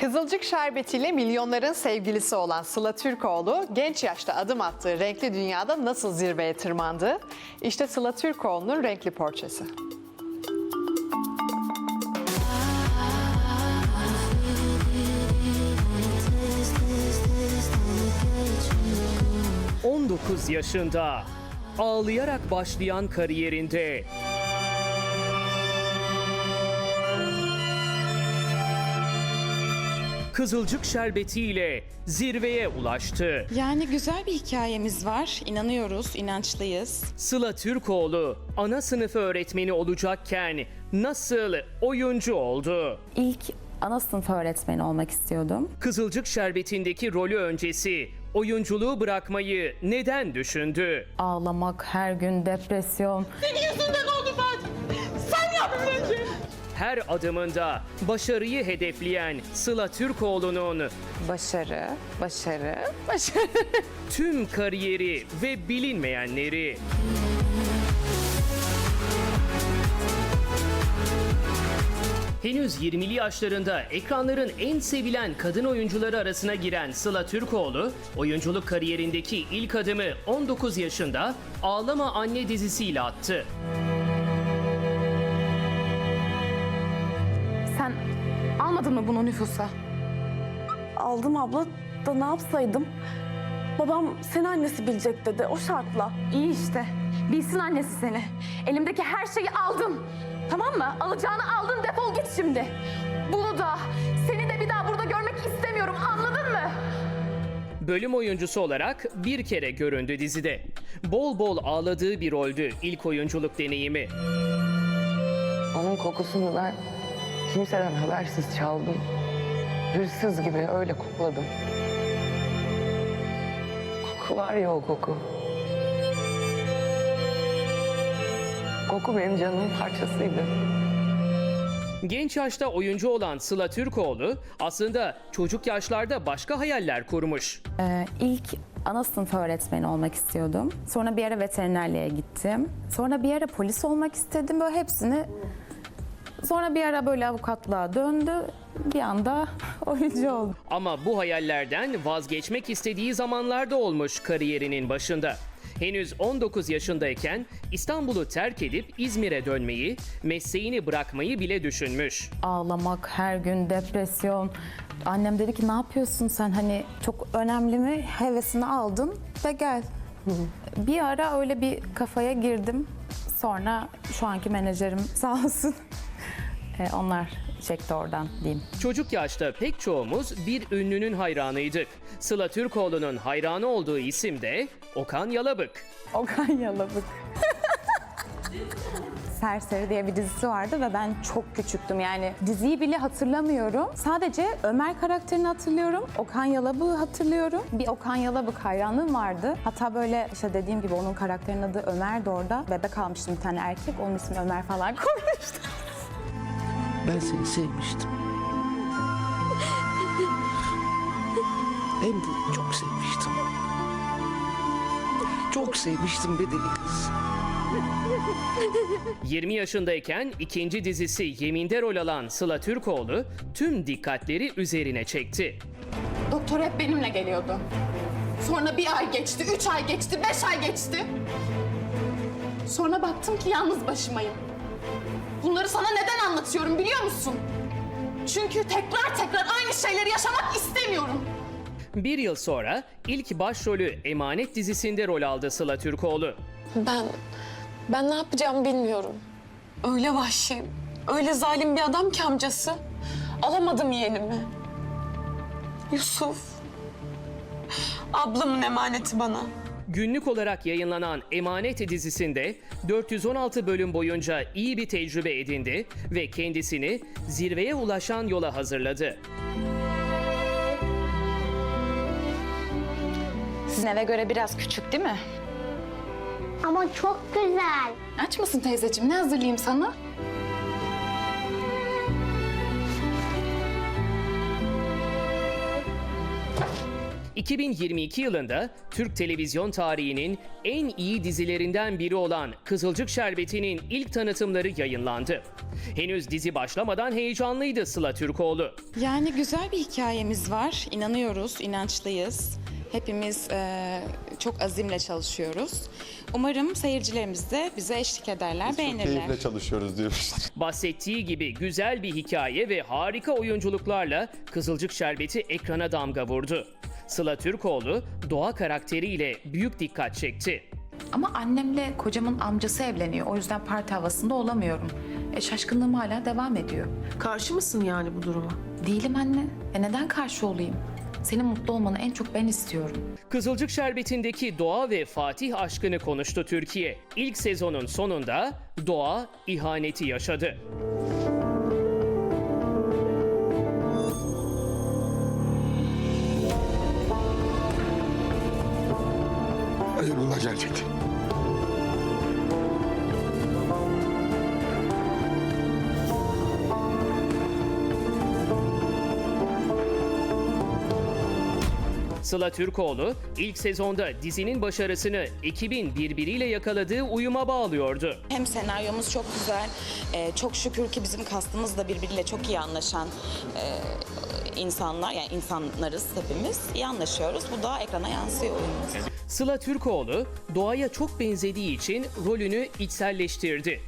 Kızılcık şerbetiyle milyonların sevgilisi olan Sıla Türkoğlu genç yaşta adım attığı renkli dünyada nasıl zirveye tırmandı? İşte Sıla Türkoğlu'nun renkli portresi. – 19 yaşında ağlayarak başlayan kariyerinde Kızılcık şerbetiyle zirveye ulaştı. Yani güzel bir hikayemiz var. İnanıyoruz, inançlıyız. Sıla Türkoğlu ana sınıfı öğretmeni olacakken nasıl oyuncu oldu? İlk ana sınıf öğretmeni olmak istiyordum. Kızılcık şerbetindeki rolü öncesi oyunculuğu bırakmayı neden düşündü? Ağlamak, her gün depresyon. Her adımında başarıyı hedefleyen Sıla Türkoğlu'nun Başarı, başarı, başarı. tüm kariyeri ve bilinmeyenleri. Henüz 20'li yaşlarında ekranların en sevilen kadın oyuncuları arasına giren Sıla Türkoğlu, oyunculuk kariyerindeki ilk adımı 19 yaşında Ağlama Anne dizisiyle attı. Sen almadın mı bunu nüfusa? Aldım abla da ne yapsaydım? Babam seni annesi bilecek dedi o şartla. İyi işte. Bilsin annesi seni. Elimdeki her şeyi aldın. Tamam mı? Alacağını aldın defol git şimdi. Bunu da seni de bir daha burada görmek istemiyorum anladın mı? Bölüm oyuncusu olarak bir kere göründü dizide. Bol bol ağladığı bir roldü ilk oyunculuk deneyimi. Onun kokusunu ben kimseden habersiz çaldım. Hırsız gibi öyle kokladım. Koku var ya o koku. Koku benim canımın parçasıydı. Genç yaşta oyuncu olan Sıla Türkoğlu aslında çocuk yaşlarda başka hayaller kurmuş. Ee, ilk ana sınıf öğretmeni olmak istiyordum. Sonra bir ara veterinerliğe gittim. Sonra bir ara polis olmak istedim. Böyle hepsini... Sonra bir ara böyle avukatlığa döndü. Bir anda oyuncu oldum. Ama bu hayallerden vazgeçmek istediği zamanlarda olmuş kariyerinin başında. Henüz 19 yaşındayken İstanbul'u terk edip İzmir'e dönmeyi, mesleğini bırakmayı bile düşünmüş. Ağlamak, her gün depresyon. Annem dedi ki ne yapıyorsun sen hani çok önemli mi? Hevesini aldın ve gel. Bir ara öyle bir kafaya girdim. Sonra şu anki menajerim sağ olsun. E, Onlar çekti oradan diyeyim. Çocuk yaşta pek çoğumuz bir ünlünün hayranıydık. Sıla Türkoğlu'nun hayranı olduğu isim de Okan Yalabık. Okan Yalabık. Serseri diye bir dizisi vardı ve ben çok küçüktüm yani diziyi bile hatırlamıyorum. Sadece Ömer karakterini hatırlıyorum. Okan Yalabık'ı hatırlıyorum. Bir Okan Yalabık hayranlığım vardı. Hatta böyle işte dediğim gibi onun karakterinin adı Ömer'di orada. Bebek almıştım bir tane erkek. Onun ismi Ömer falan koymuştum. Ben seni sevmiştim. Hem de çok sevmiştim. Çok sevmiştim be deli kız. 20 yaşındayken ikinci dizisi Yemin'de rol alan Sıla Türkoğlu tüm dikkatleri üzerine çekti. Doktor hep benimle geliyordu. Sonra bir ay geçti, üç ay geçti, beş ay geçti. Sonra baktım ki yalnız başımayım. Bunları sana neden anlatıyorum biliyor musun? Çünkü tekrar tekrar aynı şeyleri yaşamak istemiyorum. Bir yıl sonra ilk başrolü Emanet dizisinde rol aldı Sıla Türkoğlu. Ben, ben ne yapacağımı bilmiyorum. Öyle vahşi, öyle zalim bir adam ki amcası. Alamadım yeğenimi. Yusuf. Ablamın emaneti bana. Günlük olarak yayınlanan Emanet dizisinde 416 bölüm boyunca iyi bir tecrübe edindi ve kendisini zirveye ulaşan yola hazırladı. Sizin eve göre biraz küçük değil mi? Ama çok güzel. Aç mısın teyzeciğim? Ne hazırlayayım sana? 2022 yılında Türk televizyon tarihinin en iyi dizilerinden biri olan Kızılcık Şerbeti'nin ilk tanıtımları yayınlandı. Henüz dizi başlamadan heyecanlıydı Sıla Türkoğlu. Yani güzel bir hikayemiz var. İnanıyoruz, inançlıyız. Hepimiz eee, çok azimle çalışıyoruz. Umarım seyircilerimiz de bize eşlik ederler, beğenirler. Keyifle çalışıyoruz diyoruz. Bahsettiği gibi güzel bir hikaye ve harika oyunculuklarla Kızılcık Şerbeti ekrana damga vurdu. Sıla Türkoğlu doğa karakteriyle büyük dikkat çekti. Ama annemle kocamın amcası evleniyor. O yüzden parti havasında olamıyorum. E, şaşkınlığım hala devam ediyor. Karşı mısın yani bu duruma? Değilim anne. E neden karşı olayım? Senin mutlu olmanı en çok ben istiyorum. Kızılcık Şerbeti'ndeki Doğa ve Fatih aşkını konuştu Türkiye. İlk sezonun sonunda Doğa ihaneti yaşadı. Hayırlı gelecek. Sıla Türkoğlu ilk sezonda dizinin başarısını ekibin birbiriyle yakaladığı uyuma bağlıyordu. Hem senaryomuz çok güzel, eee, çok şükür ki bizim kastımız da birbiriyle çok iyi anlaşan eee, insanlar, yani insanlarız hepimiz. İyi anlaşıyoruz. Bu da ekrana yansıyor oyunumuz. Sıla Türkoğlu doğaya çok benzediği için rolünü içselleştirdi.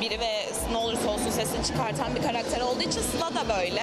biri ve ne olursa olsun sesini çıkartan bir karakter olduğu için Sıla da böyle.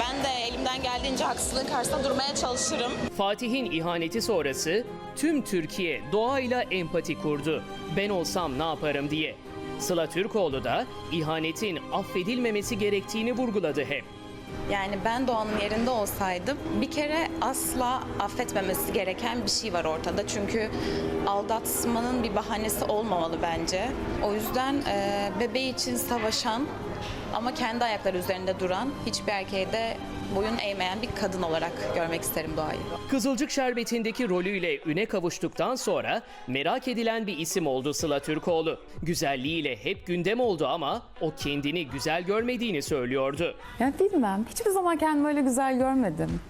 Ben de elimden geldiğince haksızlığın karşısında durmaya çalışırım. Fatih'in ihaneti sonrası tüm Türkiye doğayla empati kurdu. Ben olsam ne yaparım diye. Sıla Türkoğlu da ihanetin affedilmemesi gerektiğini vurguladı hep. Yani ben Doğan'ın yerinde olsaydım bir kere asla affetmemesi gereken bir şey var ortada. Çünkü aldatmanın bir bahanesi olmamalı bence. O yüzden e, bebeği için savaşan ama kendi ayakları üzerinde duran hiçbir erkeğe de boyun eğmeyen bir kadın olarak görmek isterim Doğa'yı. Kızılcık Şerbeti'ndeki rolüyle üne kavuştuktan sonra merak edilen bir isim oldu Sıla Türkoğlu. Güzelliğiyle hep gündem oldu ama o kendini güzel görmediğini söylüyordu. Ya bilmem. Hiçbir zaman kendimi öyle güzel görmedim.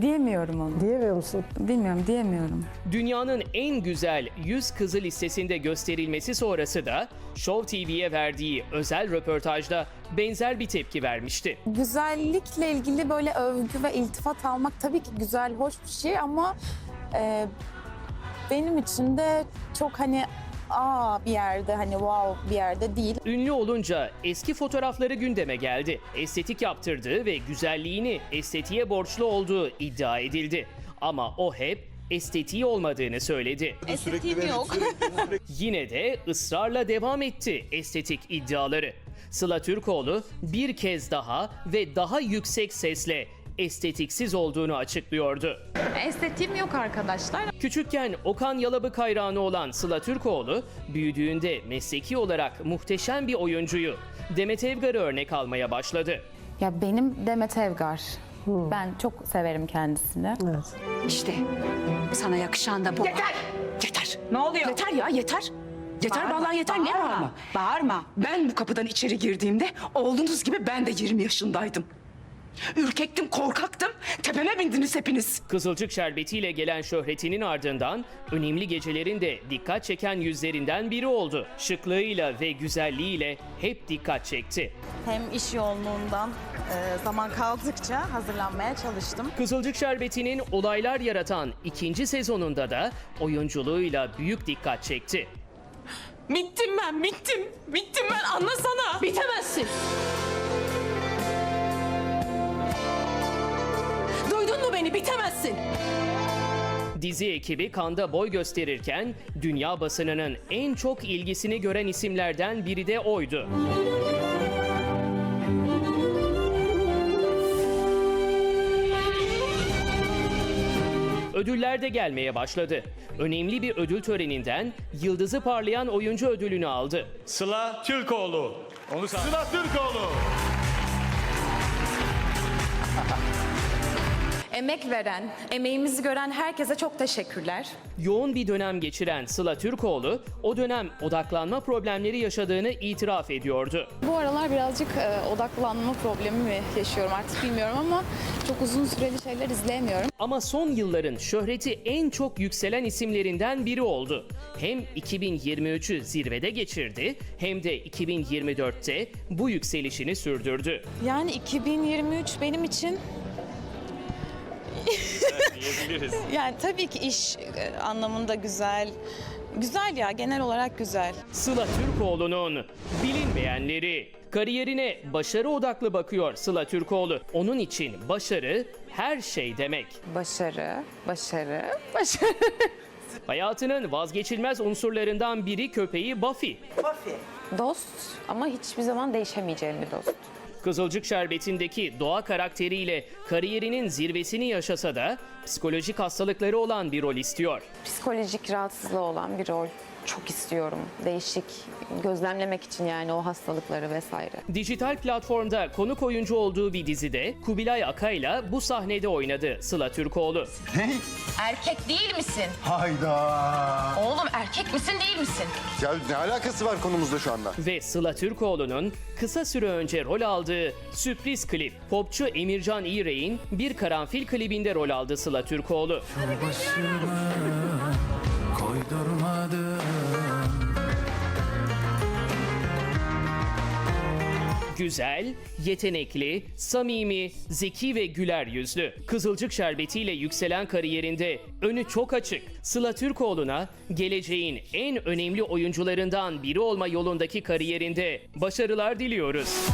Diyemiyorum onu. Diyemiyor musun? Bilmiyorum, diyemiyorum. Dünyanın en güzel 100 kızı listesinde gösterilmesi sonrası da Show TV'ye verdiği özel röportajda benzer bir tepki vermişti. Güzellikle ilgili böyle övgü ve iltifat almak tabii ki güzel, hoş bir şey ama e, benim için de çok hani aa bir yerde hani wow bir yerde değil. Ünlü olunca eski fotoğrafları gündeme geldi. Estetik yaptırdığı ve güzelliğini estetiğe borçlu olduğu iddia edildi. Ama o hep estetiği olmadığını söyledi. Estetiğim yok. Yine de ısrarla devam etti estetik iddiaları. Sıla Türkoğlu bir kez daha ve daha yüksek sesle estetiksiz olduğunu açıklıyordu. Estetiğim yok arkadaşlar. Küçükken Okan Yalabık hayranı olan Sıla Türkoğlu, büyüdüğünde mesleki olarak muhteşem bir oyuncuyu Demet Evgar'ı örnek almaya başladı. Ya benim Demet Evgar. Ben çok severim kendisini. İşte sana yakışan da bu. Yeter! Yeter! Ne oluyor? Yeter ya yeter. Yeter vallahi yeter ne bağırma. Bağırma. Ben bu kapıdan içeri girdiğimde oğlunuz gibi ben de 20 yaşındaydım. Ürkektim, korkaktım. Tepeme bindiniz hepiniz. Kızılcık şerbetiyle gelen şöhretinin ardından önemli gecelerin de dikkat çeken yüzlerinden biri oldu. Şıklığıyla ve güzelliğiyle hep dikkat çekti. Hem iş yoğunluğundan e, zaman kaldıkça hazırlanmaya çalıştım. Kızılcık Şerbeti'nin olaylar yaratan ikinci sezonunda da oyunculuğuyla büyük dikkat çekti. Bittim ben, bittim. Bittim ben anlasana. Bitemezsin. Beni? Bitemezsin. Dizi ekibi kanda boy gösterirken dünya basınının en çok ilgisini gören isimlerden biri de oydu. Ödüller de gelmeye başladı. Önemli bir ödül töreninden yıldızı parlayan oyuncu ödülünü aldı. Sıla Türkoğlu. Onu Sıla Türkoğlu. Emek veren, emeğimizi gören herkese çok teşekkürler. Yoğun bir dönem geçiren Sıla Türkoğlu o dönem odaklanma problemleri yaşadığını itiraf ediyordu. Bu aralar birazcık e, odaklanma problemi mi yaşıyorum artık bilmiyorum ama çok uzun süreli şeyler izleyemiyorum. Ama son yılların şöhreti en çok yükselen isimlerinden biri oldu. Hem 2023'ü zirvede geçirdi hem de 2024'te bu yükselişini sürdürdü. Yani 2023 benim için yani tabii ki iş e, anlamında güzel. Güzel ya genel olarak güzel. Sıla Türkoğlu'nun bilinmeyenleri. Kariyerine başarı odaklı bakıyor Sıla Türkoğlu. Onun için başarı her şey demek. Başarı, başarı, başarı. Hayatının vazgeçilmez unsurlarından biri köpeği Buffy. Dost ama hiçbir zaman değişemeyeceğim bir dost. Kızılcık Şerbeti'ndeki doğa karakteriyle kariyerinin zirvesini yaşasa da psikolojik hastalıkları olan bir rol istiyor. Psikolojik rahatsızlığı olan bir rol çok istiyorum. Değişik gözlemlemek için yani o hastalıkları vesaire. Dijital platformda konuk oyuncu olduğu bir dizide Kubilay Akay'la bu sahnede oynadı Sıla Türkoğlu. Erkek değil misin? Hayda. Oğlum erkek misin değil misin? Ya ne alakası var konumuzda şu anda? Ve Sıla Türkoğlu'nun kısa süre önce rol aldığı sürpriz klip. Popçu Emircan İğrek'in bir karanfil klibinde rol aldı Sıla Türkoğlu. Güzel, yetenekli, samimi, zeki ve güler yüzlü. Kızılcık şerbetiyle yükselen kariyerinde önü çok açık. Sıla Türkoğlu'na geleceğin en önemli oyuncularından biri olma yolundaki kariyerinde başarılar diliyoruz.